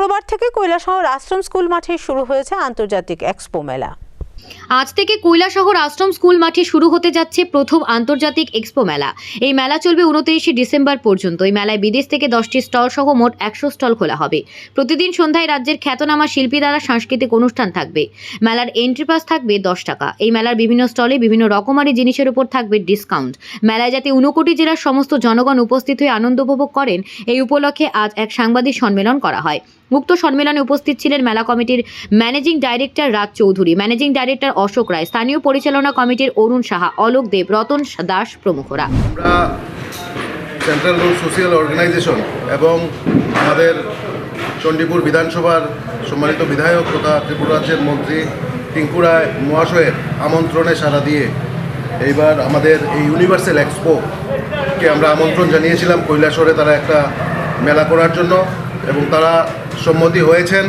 শুক্রবার থেকে কৈলাসহর আশ্রম স্কুল মাঠে শুরু হয়েছে আন্তর্জাতিক এক্সপো মেলা। আজ থেকে কৈলাসহর আশ্রম স্কুল মাঠে শুরু হতে যাচ্ছে প্রথম আন্তর্জাতিক এক্সপো মেলা। এই মেলা চলবে উনত্রিশে ডিসেম্বর পর্যন্ত। এই মেলায় বিদেশ থেকে দশটি স্টল সহ মোট একশো স্টল খোলা হবে। প্রতিদিন সন্ধ্যায় রাজ্যের খ্যাতনামা শিল্পী দ্বারা সাংস্কৃতিক অনুষ্ঠান থাকবে। মেলার এন্ট্রি পাস থাকবে দশ টাকা। এই মেলার বিভিন্ন স্টলে বিভিন্ন রকমারি জিনিসের উপর থাকবে ডিসকাউন্ট মেলায় যাতে উনকোটি জেলার সমস্ত জনগণ উপস্থিত হয়ে আনন্দ উপভোগ করেন, এই উপলক্ষে আজ এক সাংবাদিক সম্মেলন করা হয়। উক্ত সম্মেলনে উপস্থিত ছিলেন মেলা কমিটির managing director Raj Chowdhury. Managing director Ashok Roy, স্থানীয় পরিচালনা কমিটির অরুণ সাহা, অলোক দেব, রতন দাস প্রমুখরা। আমরা সেন্ট্রাল রোড সোশিয়াল অর্গানাইজেশন এবং আমাদের চণ্ডীপুর বিধানসভার সম্মানিত বিধায়ক তথা ত্রিপুরা রাজ্যের মন্ত্রী টিঙ্কু রায় মহাশয়ের আমন্ত্রণে সাড়া দিয়ে এইবার আমাদের এই ইউনিভার্সাল এক্সপোকে আমরা আমন্ত্রণ জানিয়েছিলাম। কৈলাসরে তারা একটা মেলা করার জন্য এবং তারা সম্মতি হয়েছেন।